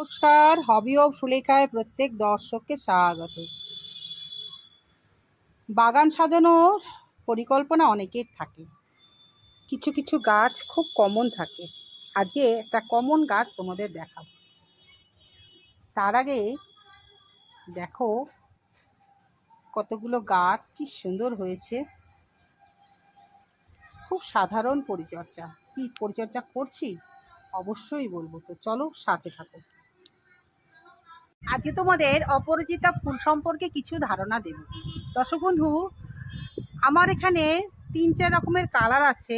নমস্কার, hobby of সুলেখায় প্রত্যেক দর্শককে স্বাগত। বাগান সাজানোর পরিকল্পনা অনেকের থাকে। কিছু কিছু গাছ খুব কমন থাকে। আজকে একটা কমন গাছ তোমাদের দেখাবো। তার আগে দেখো কতগুলো গাছ, কি সুন্দর হয়েছে। খুব সাধারণ পরিচর্যা। কি পরিচর্যা করছি? অবশ্যই বলব। তো চলো সাথে থাকো। আজকে তোমাদের অপরাজিতা ফুল সম্পর্কে কিছু ধারণা দেব। দর্শক বন্ধু, আমার এখানে তিন, চার রকমের কালার আছে।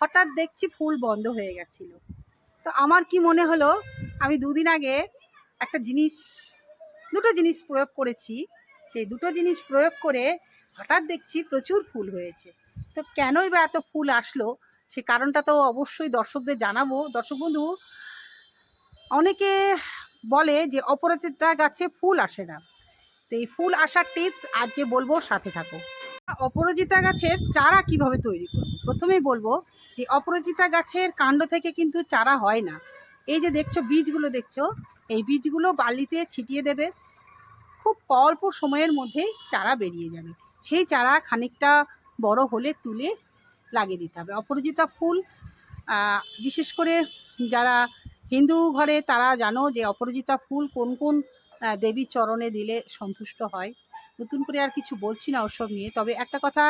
হঠাৎ দেখছি ফুল বন্ধ হয়ে গেছিল। তো আমার কি মনে হলো, আমি দুদিন আগে একটা জিনিস, দুটো জিনিস প্রয়োগ করেছি। সেই দুটো জিনিস প্রয়োগ করে হঠাৎ দেখছি প্রচুর ফুল হয়েছে। তো কেনই বা এত ফুল আসলো, সে কারণটা তো অবশ্যই দর্শকদের জানাব। দর্শক বন্ধু, অনেকে বলে যে, অপরাজিতা গাছে ফুল আসে না। তো এই ফুল আসার টিপস আজকে বলব, সাথে থাকো। অপরাজিতা গাছের চারা কীভাবে তৈরি করব? প্রথমেই বলব যে, অপরাজিতা গাছের কাণ্ড থেকে কিন্তু চারা হয় না। এই যে দেখছ, বীজগুলো দেখছ, এই বীজগুলো বালিতে ছিটিয়ে দেবে। খুব অল্প সময়ের মধ্যেই চারা বেরিয়ে যাবে। সেই চারা খানিকটা বড় হলে তুলে লাগিয়ে দিতে হবে। অপরাজিতা ফুল বিশেষ করে যারা হিন্দু ঘরে তারা জানো যে অপরাজিতা ফুল কোন কোন দেবীর চরণে দিলে সন্তুষ্ট হয়। নতুন করে আর কিছু বলছি না ওসব নিয়ে। তবে একটা কথা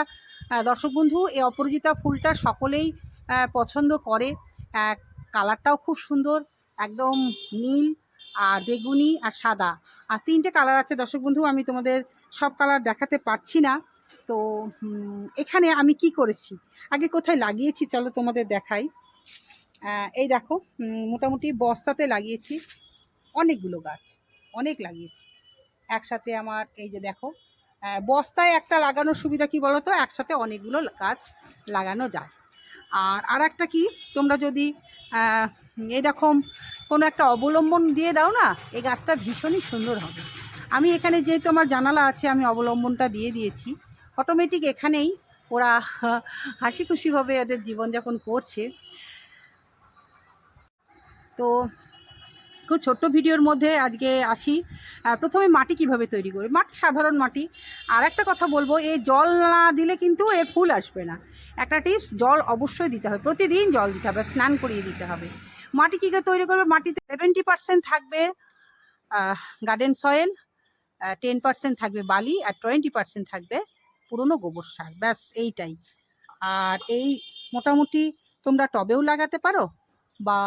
দর্শক বন্ধু এই অপরাজিতা ফুলটা সকলেই পছন্দ করে। কালারটাও খুব সুন্দর, একদম নীল আর বেগুনি আর সাদা। আর তিনটে কালার আছে দর্শক বন্ধু, আমি তোমাদের সব কালার দেখাতে পারছি না। তো এখানে আমি কি করেছি? আগে কোথায় লাগিয়েছি? চলো তোমাদের দেখাই। এই দেখো মোটামুটি বস্তাতে লাগিয়েছি অনেকগুলো গাছ অনেক লাগিয়েছি। একসাথে আমার এই যে দেখো বস্তায় একটা লাগানোর সুবিধা কি বলো তো একসাথে অনেকগুলো গাছ লাগানো যায়। আর আর একটা কি তোমরা যদি আহ, এরকম কোনো একটা অবলম্বন দিয়ে দাও না এই গাছটা ভীষণই সুন্দর হবে। আমি এখানে যেহেতু আমার জানালা আছে আমি অবলম্বনটা দিয়ে দিয়েছি। অটোমেটিক এখানেই ওরা হাসি খুশিভাবে ওদের জীবনযাপন করছে। তো খুব ছোট্ট ভিডিওর মধ্যে আজকে আছি। প্রথমে মাটি কীভাবে তৈরি করবে মাটি সাধারণ মাটি। আর একটা কথা বলব, এই জল না দিলে কিন্তু এর ফুল আসবে না। একটা টিপস, জল অবশ্যই দিতে হবে। প্রতিদিন জল দিতে হবে, স্নান করিয়ে দিতে হবে। মাটি কী করে তৈরি করবে? মাটিতে সেভেন্টি পার্সেন্ট থাকবে গার্ডেন সয়েল টেন পার্সেন্ট থাকবে বালি, আর টোয়েন্টি পার্সেন্ট থাকবে পুরনো গোবর সার। ব্যাস, এইটাই। আর এই মোটামুটি তোমরা টবেও লাগাতে পারো, বা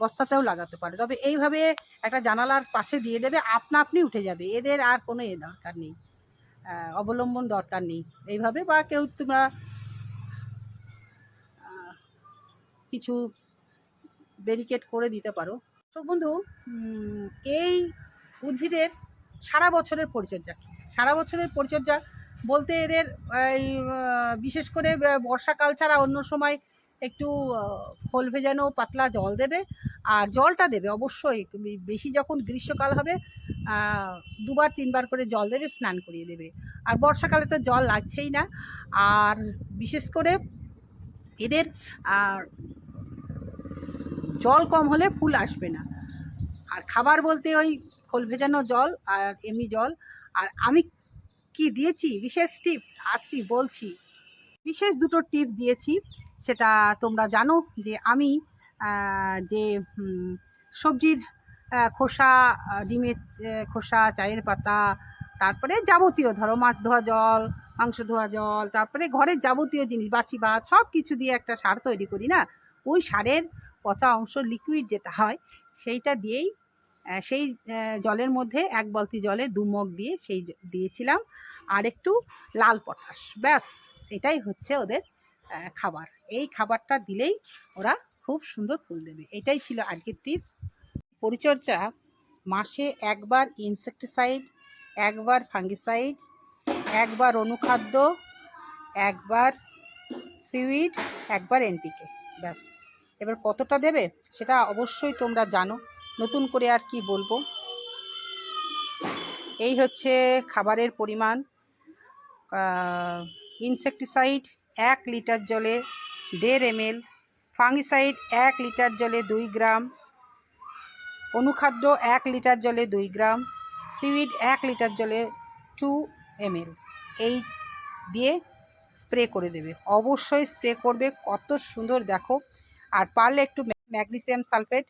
বস্তাতেও লাগাতে পারো। তবে এইভাবে একটা জানালার পাশে দিয়ে দেবে, আপনা আপনি উঠে যাবে। এদের আর কোনো এ দরকার নেই। অবলম্বন দরকার নেই এইভাবে, বা কেউ তোমরা কিছু ব্যারিকেড করে দিতে পারো। তো বন্ধু এই উদ্ভিদের সারা বছরের পরিচর্যা সারা বছরের পরিচর্যা বলতে এদের এই বিশেষ করে বর্ষাকাল ছাড়া অন্য সময় একটু খোল ভেজানো, পাতলা জল দেবে আর জলটা দেবে অবশ্যই। বেশি যখন গ্রীষ্মকাল হবে দুবার, তিনবার করে জল দেবে, স্নান করিয়ে দেবে। আর বর্ষাকালে তো জল লাগছেই না। আর বিশেষ করে এদের জল কম হলে ফুল আসবে না। আর খাবার বলতে ওই খোল ভেজানো জল আর এমনি জল। আর আমি কি দিয়েছি? বিশেষ টিপ আসছি, বলছি। বিশেষ দুটো টিপস দিয়েছি। সেটা তোমরা জানো যে আমি যে সবজির খোসা ডিমের খোসা, চায়ের পাতা, তারপরে যাবতীয় ধরো মাছ ধোয়া জল, মাংস ধোয়া জল, তারপরে ঘরের যাবতীয় জিনিস, বাসি ভাত, সব কিছু দিয়ে একটা সার তৈরি করি না? ওই সারের পচা অংশ লিকুইড যেটা হয়, সেইটা দিয়েই সেই জলের মধ্যে এক বালতি জলে দু মগ দিয়ে সেই দিয়েছিলাম, আর একটু লাল পটাশ, ব্যাস, এটাই হচ্ছে ওদের খাবার। এই খাবারটা দিলেই ওরা খুব সুন্দর ফুল দেবে। এটাই ছিল আজকের টিপস পরিচর্যা, মাসে একবার ইনসেকটিসাইড একবার ফাঙ্গিসাইড একবার অনুখাদ্য, একবার সিউইড একবার এনপিকে ব্যাস। এবার কতটা দেবে সেটা অবশ্যই তোমরা জানো। নতুন করে আর কি বলব? এই হচ্ছে খাবারের পরিমাণ। ইনসেকটিসাইড এক লিটার জলে দেড় এমএল, ফাঙ্গিসাইড এক লিটার জলে দুই গ্রাম, অনুখাদ্য এক লিটার জলে দুই গ্রাম, সিউইড এক লিটার জলে টু এমএল। এই দিয়ে স্প্রে করে দেবে। অবশ্যই স্প্রে করবে। কত সুন্দর দেখো। আর পারলে একটু ম্যাগনেসিয়াম সালফেট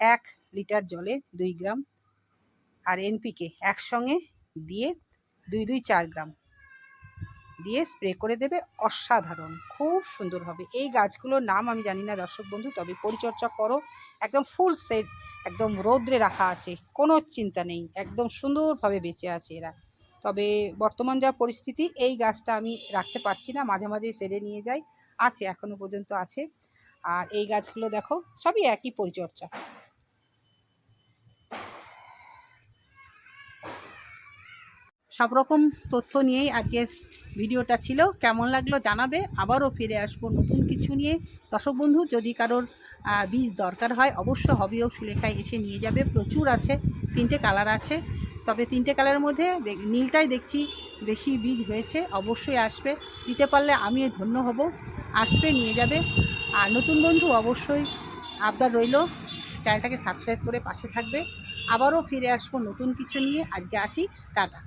এক লিটার জলে দুই গ্রাম, আর এনপিকে একসঙ্গে দিয়ে দুই দুই চার গ্রাম। দিয়ে স্প্রে করে দেবে, অসাধারণ, খুব সুন্দর হবে। এই গাছগুলোর নাম আমি জানি না দর্শক বন্ধু, তবে পরিচর্যা করো, একদম ফুল সেট একদম রৌদ্রে রাখা আছে, কোনো চিন্তা নেই, একদম সুন্দরভাবে বেঁচে আছে এরা। তবে বর্তমান যা পরিস্থিতি, এই গাছটা আমি রাখতে পারছি না, মাঝে মাঝে সেরে নিয়ে যাই, আছে, এখনও পর্যন্ত আছে। আর এই গাছগুলো দেখো, সবই একই পরিচর্যা। সব রকম তথ্য নিয়েই আজকের ভিডিওটা ছিল। কেমন লাগল জানাবে। আবারও ফিরে আসব নতুন কিছু নিয়ে। দর্শক বন্ধু, যদি কারোর বীজ দরকার হয়, অবশ্য হবি ও সুলেখায় এসে নিয়ে যাবে। প্রচুর আছে, তিনটে কালার আছে। তবে তিনটে কালারের মধ্যে নীলটাই দেখছি বেশি বীজ হয়েছে, অবশ্যই আসবে। দিতে পারলে আমি ধন্য হব। আসবে, নিয়ে যাবে। আর নতুন বন্ধু অবশ্যই আবদার রইল। চ্যানেলটাকে সাবস্ক্রাইব করে পাশে থাকবে। আবারও ফিরে আসব নতুন কিছু নিয়ে। আজকে আসি, টাটা।